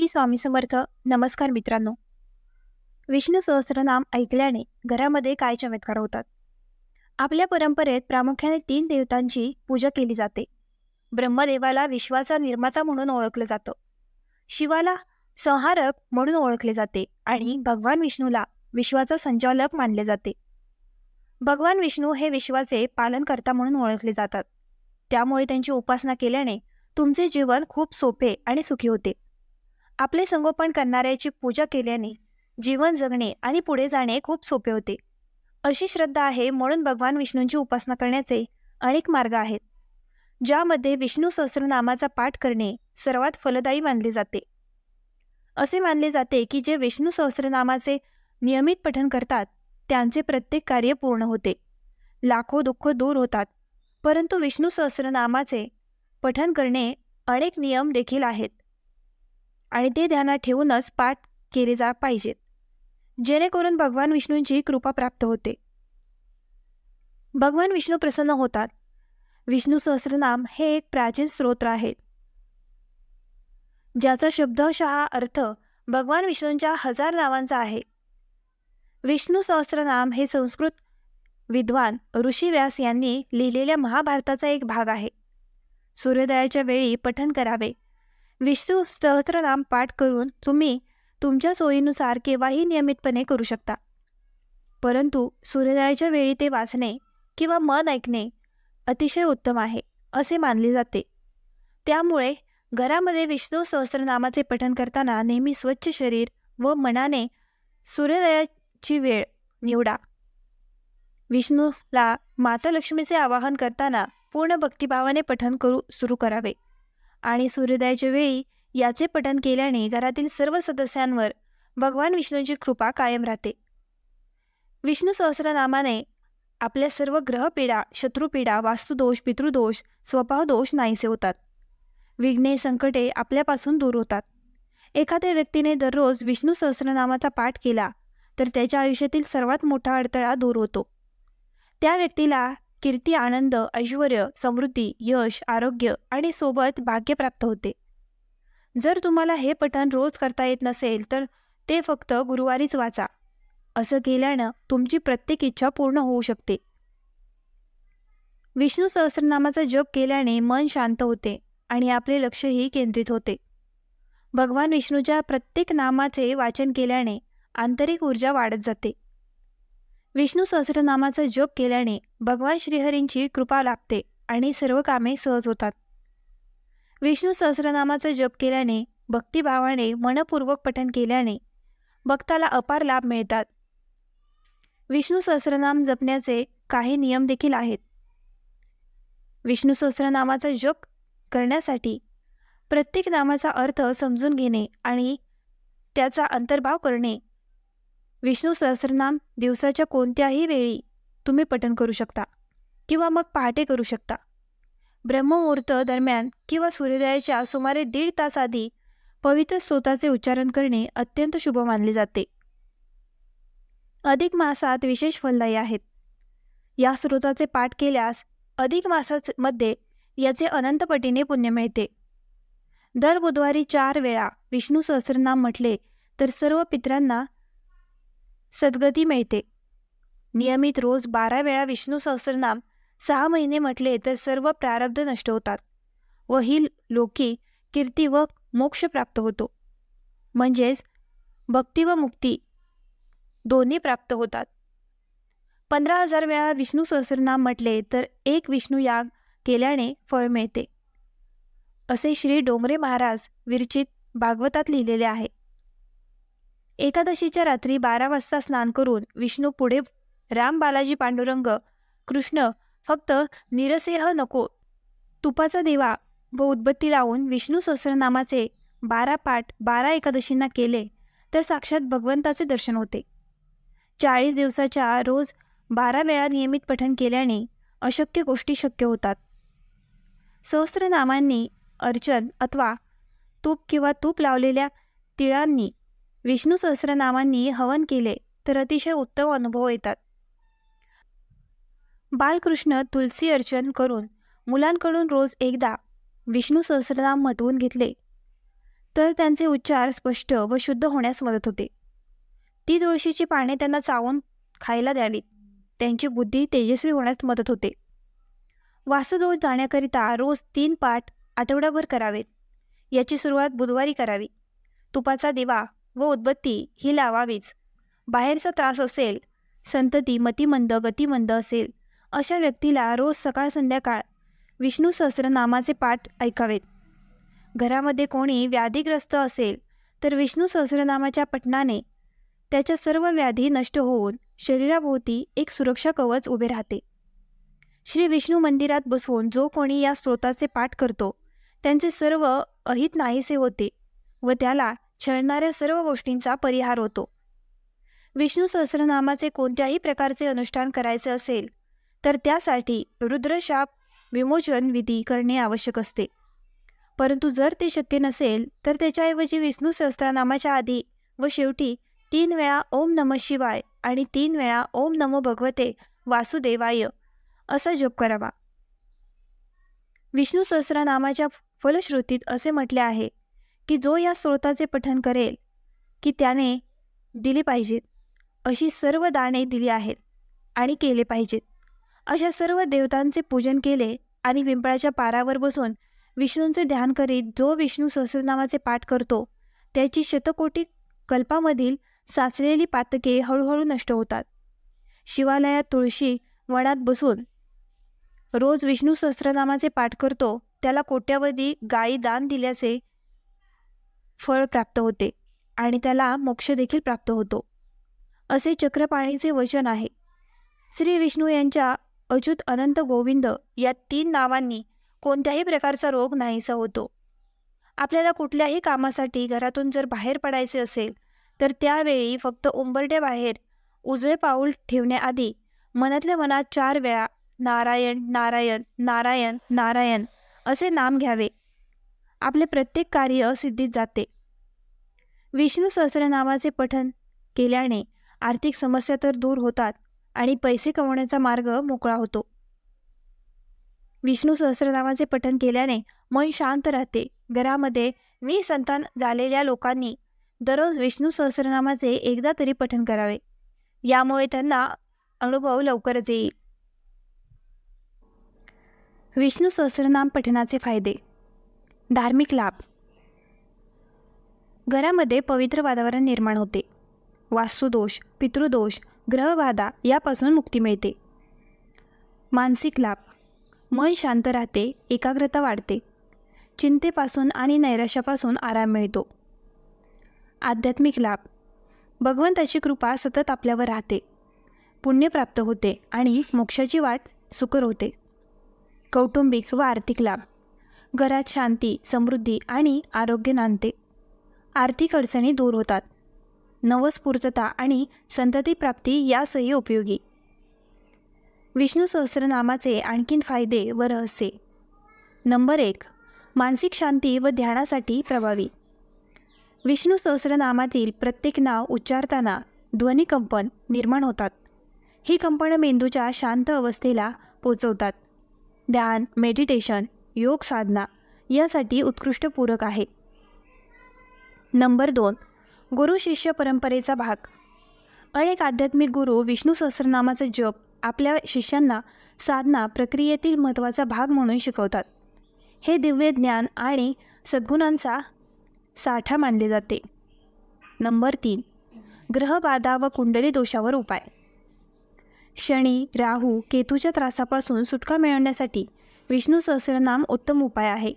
श्री स्वामी समर्थ नमस्कार मित्रांनो. विष्णू सहस्रनाम ऐकल्याने घरामध्ये काय चमत्कार होतात? आपल्या परंपरेत प्रामुख्याने तीन देवतांची पूजा केली जाते. ब्रह्मदेवाला विश्वाचा निर्माता म्हणून ओळखलं जातं. शिवाला संहारक म्हणून ओळखले जाते आणि भगवान विष्णूला विश्वाचा संचालक मानले जाते. भगवान विष्णू हे विश्वाचे पालनकर्ता म्हणून ओळखले जातात. त्यामुळे त्यांची उपासना केल्याने तुमचे जीवन खूप सोपे आणि सुखी होते. आपले संगोपन करणाऱ्याची पूजा केल्याने जीवन जगणे आणि पुढे जाणे खूप सोपे होते. अशी श्रद्धा आहे म्हणून भगवान विष्णूंची उपासना करण्याचे अनेक मार्ग आहेत. ज्यामध्ये विष्णू सहस्रनामाचा पाठ करणे सर्वात फलदायी मानले जाते. असे मानले जाते की जे विष्णू सहस्रनामाचे नियमित पठन करतात त्यांचे प्रत्येक कार्य पूर्ण होते. लाखो दुःख दूर होतात परंतु विष्णू सहस्रनामाचे पठन करणे अनेक नियम देखील आहेत. आणि ते ध्यानात ठेवूनच पाठ केले जा पाहिजेत. जेणेकरून भगवान विष्णूंची कृपा प्राप्त होते. भगवान विष्णू प्रसन्न होतात. विष्णू सहस्रनाम हे एक प्राचीन स्तोत्र आहे. ज्याचा शब्दशः अर्थ भगवान विष्णूंच्या हजार नावांचा आहे. विष्णू सहस्रनाम हे संस्कृत विद्वान ऋषी व्यास यांनी लिहिलेल्या महाभारताचा एक भाग आहे. सूर्योदयाच्या वेळी पठन करावे. विष्णू सहस्रनाम पाठ करून तुम्ही तुमच्या सोयीनुसार केव्हाही नियमितपणे करू शकता. परंतु सूर्योदयाच्या वेळी ते वाचणे किंवा मन ऐकणे अतिशय उत्तम आहे असे मानले जाते. त्यामुळे घरामध्ये विष्णू सहस्त्रनामाचे पठन करताना नेहमी स्वच्छ शरीर व मनाने सूर्योदयाची वेळ निवडा. विष्णूला माता लक्ष्मीचे आवाहन करताना पूर्ण भक्तिभावाने पठन करू सुरू करावे. आणि सूर्योदयाच्या वेळी याचे पठन केल्याने घरातील सर्व सदस्यांवर भगवान विष्णूंची कृपा कायम राहते. विष्णू सहस्रनामाने आपल्या सर्व ग्रहपीडा शत्रुपीडा वास्तुदोष पितृदोष स्वभावदोष नाहीसे होतात. विघ्ने संकटे आपल्यापासून दूर होतात. एखाद्या व्यक्तीने दररोज विष्णू सहस्रनामाचा पाठ केला तर त्याच्या आयुष्यातील सर्वात मोठा अडथळा दूर होतो. त्या व्यक्तीला कीर्ती आनंद ऐश्वर समृद्धी यश आरोग्य आणि सोबत भाग्य प्राप्त होते. जर तुम्हाला हे पठण रोज करता येत नसेल तर ते फक्त गुरुवारीच वाचा. असं केल्यानं तुमची प्रत्येक इच्छा पूर्ण होऊ शकते. विष्णू सहस्रनामाचा जप केल्याने मन शांत होते आणि आपले लक्षही केंद्रित होते. भगवान विष्णूच्या प्रत्येक नामाचे वाचन केल्याने आंतरिक ऊर्जा वाढत जाते. विष्णू सहस्रनामाचा जप केल्याने भगवान श्रीहरींची कृपा लाभते आणि सर्व कामे सहज होतात. विष्णू सहस्रनामाचा जप केल्याने भक्तिभावाने मनपूर्वक पठन केल्याने भक्ताला अपार लाभ मिळतात. विष्णू सहस्रनाम जपण्याचे काही नियम देखील आहेत. विष्णू सहस्रनामाचा जप करण्यासाठी प्रत्येक नामाचा अर्थ समजून घेणे आणि त्याचा अंतर्भाव करणे विष्णू सहस्रनाम दिवसाच्या कोणत्याही वेळी तुम्ही पठन करू शकता किंवा मग पहाटे करू शकता. ब्रह्ममुहूर्त दरम्यान किंवा सूर्योदयाच्या सुमारे दीड तास आधी पवित्र स्त्रोताचे उच्चारण करणे अत्यंत शुभ मानले जाते. अधिक मासात विशेष फलदायी आहेत. या स्रोताचे पाठ केल्यास अधिक मासामध्ये याचे अनंतपटीने पुण्य मिळते. दर बुधवारी चार वेळा विष्णू सहस्रनाम म्हटले तर सर्व पित्रांना सद्गती मिळते. नियमित रोज बारा वेळा विष्णू सहस्रनाम सहा महिने म्हटले तर सर्व प्रारब्ध नष्ट होतात व ही लोकी कीर्ती व मोक्ष प्राप्त होतो. म्हणजेच भक्ती व मुक्ती दोन्ही प्राप्त होतात. पंधरा हजार वेळा विष्णू सहस्रनाम म्हटले तर एक विष्णू याग केल्याने फळ मिळते. असे श्री डोंगरे महाराज विरचित भागवतात लिहिलेले आहे. एकादशीच्या रात्री बारा वाजता स्नान करून विष्णू पुढे राम बालाजी पांडुरंग कृष्ण फक्त निरसेह नको. तुपाचा देवा व उदबत्ती लावून विष्णू सहस्रनामाचे बारा पाठ बारा एकादशींना केले तर साक्षात भगवंताचे दर्शन होते. चाळीस दिवसाच्या रोज बारा वेळा नियमित पठण केल्याने अशक्य गोष्टी शक्य होतात. सहस्रनामांनी अर्चन अथवा तूप किंवा तूप लावलेल्या तिळांनी विष्णू सहस्रनामांनी हवन केले तर अतिशय उत्तम अनुभव येतात. बालकृष्ण तुलसी अर्चन करून मुलांकडून रोज एकदा विष्णू सहस्रनाम म्हटवून घेतले. तर त्यांचे उच्चार स्पष्ट व शुद्ध होण्यास मदत होते. ती तुळशीची पाने त्यांना चावून खायला द्यावीत. त्यांची बुद्धी तेजस्वी होण्यास मदत होते. वासुदोष जाण्याकरिता रोज तीन पाठ आठवडाभर करावेत. याची सुरुवात बुधवारी करावी. तुपाचा दिवा व उदबत्ती ही लावावीच. बाहेरचा त्रास असेल संतती मतिमंद गतिमंद असेल अशा व्यक्तीला रोज सकाळ संध्याकाळ विष्णू सहस्रनामाचे पाठ ऐकावेत. घरामध्ये कोणी व्याधीग्रस्त असेल तर विष्णू सहस्रनामाच्या पठणाने त्याच्या सर्व व्याधी नष्ट होऊन शरीराभोवती एक सुरक्षा कवच उभे राहते. श्री विष्णू मंदिरात बसवून जो कोणी या स्रोताचे पाठ करतो त्यांचे सर्व अहित नाहीसे होते व त्याला छळणाऱ्या सर्व गोष्टींचा परिहार होतो. विष्णू सहस्रनामाचे कोणत्याही प्रकारचे अनुष्ठान करायचे असेल तर त्यासाठी रुद्रशाप विमोचन विधी करणे आवश्यक असते. परंतु जर ते शक्य नसेल तर त्याच्याऐवजी विष्णू सहस्रनामाच्या आधी व शेवटी तीन वेळा ओम नम शिवाय आणि तीन वेळा ओम नमो भगवते वासुदेवाय असा जप करावा. विष्णू सहस्रनामाच्या फलश्रुतीत असे म्हटले आहे की जो या स्रोताचे पठन करेल की त्याने दिली पाहिजेत. अशी सर्व दाने दिली आहेत आणि केले पाहिजेत. अशा सर्व देवतांचे पूजन केले आणि पिंपळाच्या पारावर बसून विष्णूंचे ध्यान करीत जो विष्णू सहस्रनामाचे पाठ करतो त्याची शतकोटी कल्पामधील साचलेली पातके हळूहळू नष्ट होतात. शिवालयात तुळशी वनात बसून रोज विष्णू सहस्रनामाचे पाठ करतो त्याला कोट्यावधी गायी दान दिल्याचे फळ प्राप्त होते आणि त्याला मोक्ष देखील प्राप्त होतो. असे चक्रपाणीचे वचन आहे. श्री विष्णू यांच्या अच्युत अनंत गोविंद या तीन नावांनी कोणत्याही प्रकारचा रोग नाहीसा होतो. आपल्याला कुठल्याही कामासाठी घरातून जर बाहेर पडायचे असेल तर त्यावेळी फक्त उंबरट्याबाहेर उजवे पाऊल ठेवण्याआधी मनातल्या मनात चार वेळा नारायण नारायण नारायण नारायण असे नाम घ्यावे. आपले प्रत्येक कार्य सिद्धीत जाते. विष्णू सहस्रनामाचे पठन केल्याने आर्थिक समस्या तर दूर होतात आणि पैसे कमवण्याचा मार्ग मोकळा होतो. विष्णू सहस्रनामाचे पठन केल्याने मन शांत राहते. घरामध्ये निसंतान झालेल्या लोकांनी दररोज विष्णू सहस्रनामाचे एकदा तरी पठन करावे. यामुळे त्यांना अनुभव लवकरच येईल. विष्णू सहस्रनाम पठनाचे फायदे धार्मिक लाभ. घरामध्ये पवित्र वातावरण निर्माण होते. वास्तुदोष पितृदोष ग्रहबाधा यापासून मुक्ती मिळते. मानसिक लाभ. मन शांत राहते एकाग्रता वाढते. चिंतेपासून आणि नैराश्यापासून आराम मिळतो. आध्यात्मिक लाभ. भगवंताची कृपा सतत आपल्यावर राहते. पुण्य प्राप्त होते आणि मोक्षाची वाट सुकर होते. कौटुंबिक व आर्थिक लाभ. घरात शांती समृद्धी आणि आरोग्य नांदते. आर्थिक अडचणी दूर होतात. नवस्फूर्तता आणि संततीप्राप्ती यासही उपयोगी. विष्णू सहस्रनामाचे आणखीन फायदे व रहस्य. नंबर एक मानसिक शांती व ध्यानासाठी प्रभावी. विष्णू सहस्रनामातील प्रत्येक नाव उच्चारताना ध्वनिकंपन निर्माण होतात. ही कंपनं मेंदूच्या शांत अवस्थेला पोचवतात. ध्यान मेडिटेशन योग साधना यासाठी उत्कृष्ट पूरक आहे. नंबर दोन गुरु शिष्य परंपरेचा भाग. अनेक आध्यात्मिक गुरु विष्णू सहस्रनामाचा जप आपल्या शिष्यांना साधना प्रक्रियेतील महत्त्वाचा भाग म्हणून शिकवतात. हे दिव्य ज्ञान आणि सद्गुणांचा साठा मानले जाते. नंबर तीन ग्रहबाधा व कुंडली दोषावर उपाय. शनी राहू केतूच्या त्रासापासून सुटका मिळवण्यासाठी विष्णू सहस्रनाम उत्तम उपाय आहे.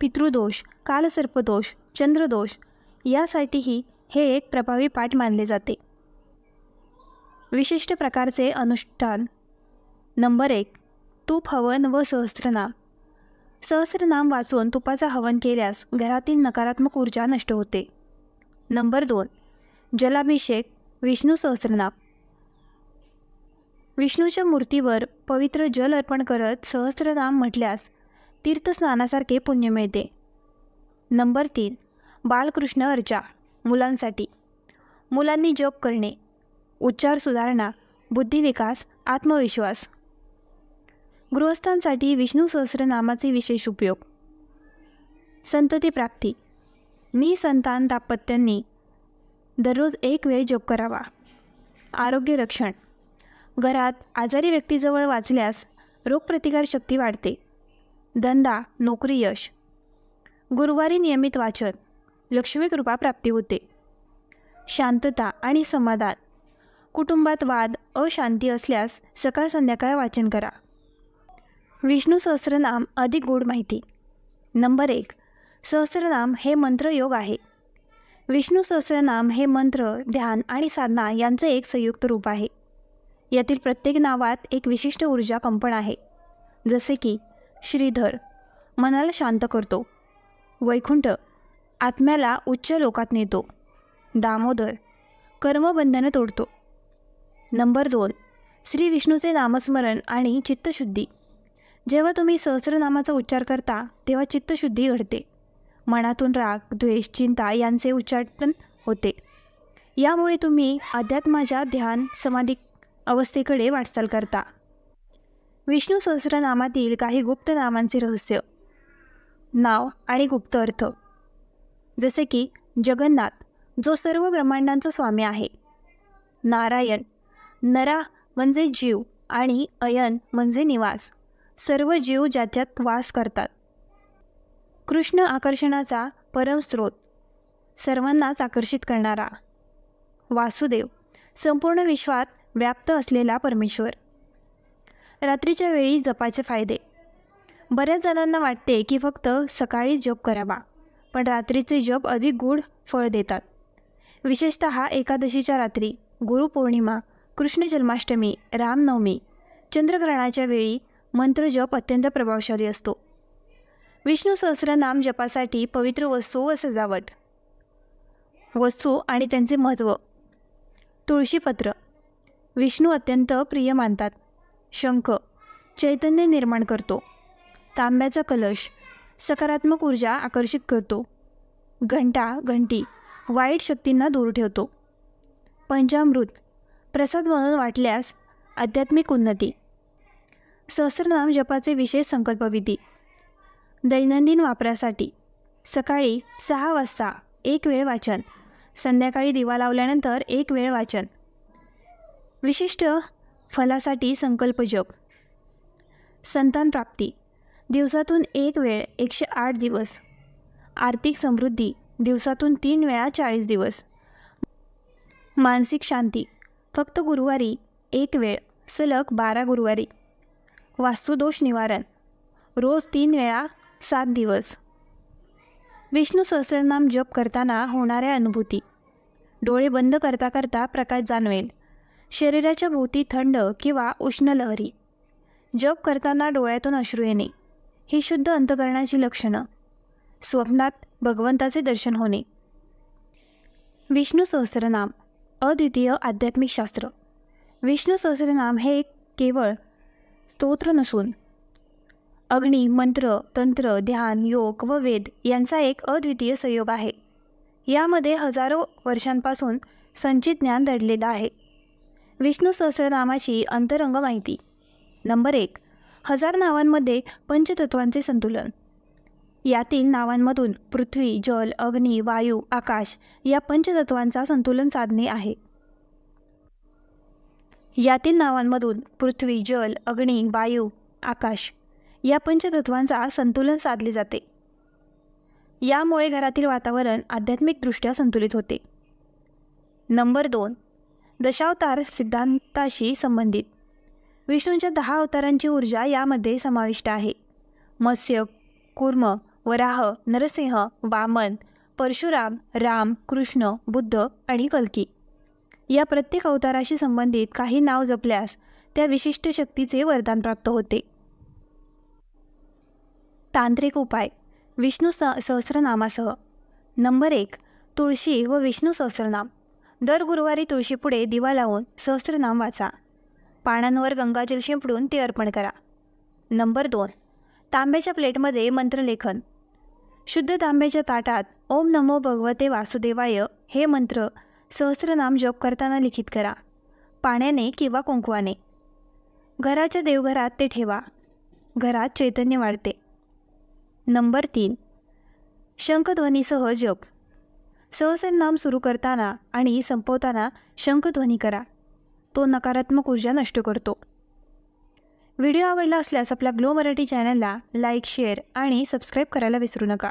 पितृदोष कालसर्पदोष चंद्रदोष यासाठीही हे एक प्रभावी पाठ मानले जाते. विशिष्ट प्रकारचे अनुष्ठान. नंबर एक तूप हवन व सहस्रनाम. सहस्रनाम वाचून तुपाचा हवन केल्यास घरातील नकारात्मक ऊर्जा नष्ट होते. नंबर दोन जलाभिषेक विष्णू सहस्रनाम. विष्णूच्या मूर्तीवर पवित्र जल अर्पण करत सहस्रनाम म्हटल्यास तीर्थस्नानासारखे पुण्य मिळते. नंबर तीन. बालकृष्ण अर्चा. मुलांसाठी. मुलांनी जप करणे. उच्चार सुधारणा. बुद्धिविकास. आत्मविश्वास. गृहस्थांसाठी विष्णू सहस्रनामाचे विशेष उपयोग. संतती प्राप्ती. निसंतान दाम्पत्यांनी दररोज एक वेळ जप करावा. आरोग्य रक्षण. घरात आजारी व्यक्तीजवळ वाचल्यास रोगप्रतिकारशक्ती वाढते. धंदा नोकरी यश. गुरुवारी नियमित वाचन. लक्ष्मी कृपा प्राप्ती होते. शांतता आणि समाधान. कुटुंबात वाद अशांती असल्यास सकाळ संध्याकाळ वाचन करा. विष्णू सहस्रनाम अधिक गोड माहिती. नंबर एक. सहस्रनाम हे मंत्रयोग आहे. विष्णू सहस्रनाम हे मंत्र ध्यान आणि साधना यांचं एक संयुक्त रूप आहे. यातील प्रत्येक नावात एक विशिष्ट ऊर्जा कंपन आहे. जसे की श्रीधर मनाला शांत करतो. वैकुंठ आत्म्याला उच्च लोकात नेतो. दामोदर कर्मबंधनं तोडतो. नंबर दोन श्री विष्णूचे नामस्मरण आणि चित्तशुद्धी. जेव्हा तुम्ही सहस्रनामाचा उच्चार करता तेव्हा चित्तशुद्धी घडते. मनातून राग द्वेष चिंता यांचे उच्चाटन होते. यामुळे तुम्ही अध्यात्माच्या ध्यान समाधी अवस्थेकडे वाटचाल करता. विष्णू सहस्रनामातील काही गुप्त नामांचे रहस्य नाव आणि गुप्त अर्थ. जसे की जगन्नाथ जो सर्व ब्रह्मांडांचा स्वामी आहे. नारायण नरा म्हणजे जीव आणि अयन म्हणजे निवास. सर्व जीव ज्याच्यात वास करतात. कृष्ण आकर्षणाचा परमस्रोत सर्वांनाच आकर्षित करणारा. वासुदेव संपूर्ण विश्वात व्याप्त असलेला परमेश्वर. रात्रीच्या वेळी जपाचे फायदे. बऱ्याच जणांना वाटते की फक्त सकाळी जप करावा पण रात्रीचे जप अधिक गूढ फळ देतात. विशेषत एकादशीच्या रात्री गुरुपौर्णिमा कृष्ण जन्माष्टमी रामनवमी चंद्रग्रहणाच्या वेळी मंत्रजप अत्यंत प्रभावशाली असतो. विष्णू सहस्रनाम जपासाठी पवित्र वस्तू व सजावट. वस्तू आणि त्यांचे महत्त्व. तुळशीपत्र. विष्णू अत्यंत प्रिय मानतात. शंख चैतन्य निर्माण करतो. तांब्याचा कलश सकारात्मक ऊर्जा आकर्षित करतो. घंटा घंटी वाईट शक्तींना दूर ठेवतो. पंचामृत प्रसाद म्हणून वाटल्यास आध्यात्मिक उन्नती. सहस्रनाम जपाचे विशेष संकल्पविधी. दैनंदिन वापरासाठी सकाळी सहा वाजता एक वेळ वाचन संध्याकाळी दिवा लावल्यानंतर एक वेळ वाचन. विशिष्ट फलासाठी संकल्प जप. संतान प्राप्ती. दिवसातून एक वेळ एकशे आठ दिवस. आर्थिक समृद्धी. दिवसातून तीन वेळा चाळीस दिवस. मानसिक शांती. फक्त गुरुवारी एक वेळ सलग बारा गुरुवारी. वास्तुदोष निवारण. रोज तीन वेळा सात दिवस. विष्णू सहस्रनाम जप करताना होणाऱ्या अनुभूती. डोळे बंद करता करता प्रकाश जाणवेल. शरीराच्या भोवती थंड किंवा उष्ण लहरी. जप करताना डोळ्यातून अश्रू येणे. ही शुद्ध अंतकरणाची लक्षणं. स्वप्नात भगवंताचे दर्शन होणे. विष्णू सहस्रनाम अद्वितीय आध्यात्मिक शास्त्र. विष्णू सहस्रनाम हे केवळ स्तोत्र नसून अग्नी मंत्र तंत्र ध्यान योग व वेद यांचा एक अद्वितीय संयोग आहे. यामध्ये हजारो वर्षांपासून संचित ज्ञान दडलेलं आहे. विष्णू सहस्रनामाची अंतरंग माहिती. नंबर एक. हजार नावांमध्ये पंचतत्वांचे संतुलन. यातील नावांमधून पृथ्वी जल अग्नी वायू आकाश या पंचतत्वांचा संतुलन साधणे आहे. यातील नावांमधून पृथ्वी जल अग्नी वायू आकाश या पंचतत्वांचा संतुलन साधले जाते. यामुळे घरातील वातावरण आध्यात्मिकदृष्ट्या संतुलित होते. नंबर दोन. दशावतार सिद्धांताशी संबंधित. विष्णूंच्या दहा अवतारांची ऊर्जा यामध्ये समाविष्ट आहे. मत्स्य कुर्म वराह नरसिंह वामन परशुराम राम कृष्ण बुद्ध आणि कल्की. या प्रत्येक अवताराशी संबंधित काही नाव जपल्यास त्या विशिष्ट शक्तीचे वरदान प्राप्त होते. तांत्रिक उपाय. विष्णू स सहस्रनामासह. नंबर एक. तुळशी व विष्णू सहस्रनाम. दर गुरुवारी तुळशीपुढे दिवा लावून सहस्रनाम वाचा. पानांवर गंगाजल शिंपडून ते अर्पण करा. नंबर दोन. तांब्याच्या प्लेटमध्ये मंत्रलेखन. शुद्ध तांब्याच्या ताटात ओम नमो भगवते वासुदेवाय हे मंत्र सहस्रनाम जप करताना लिखित करा. पाण्याने किंवा कुंकवाने. घराच्या देवघरात ते ठेवा. घरात चैतन्य वाढते. नंबर तीन. शंखध्वनीसह जप. सहस्रनाम सुरू करताना आणि संपवताना शंखध्वनी करा. तो नकारात्मक ऊर्जा नष्ट करतो. व्हिडिओ आवडला असल्यास आपल्या ग्लो मराठी चॅनलला लाईक शेअर आणि सबस्क्राईब करायला विसरू नका.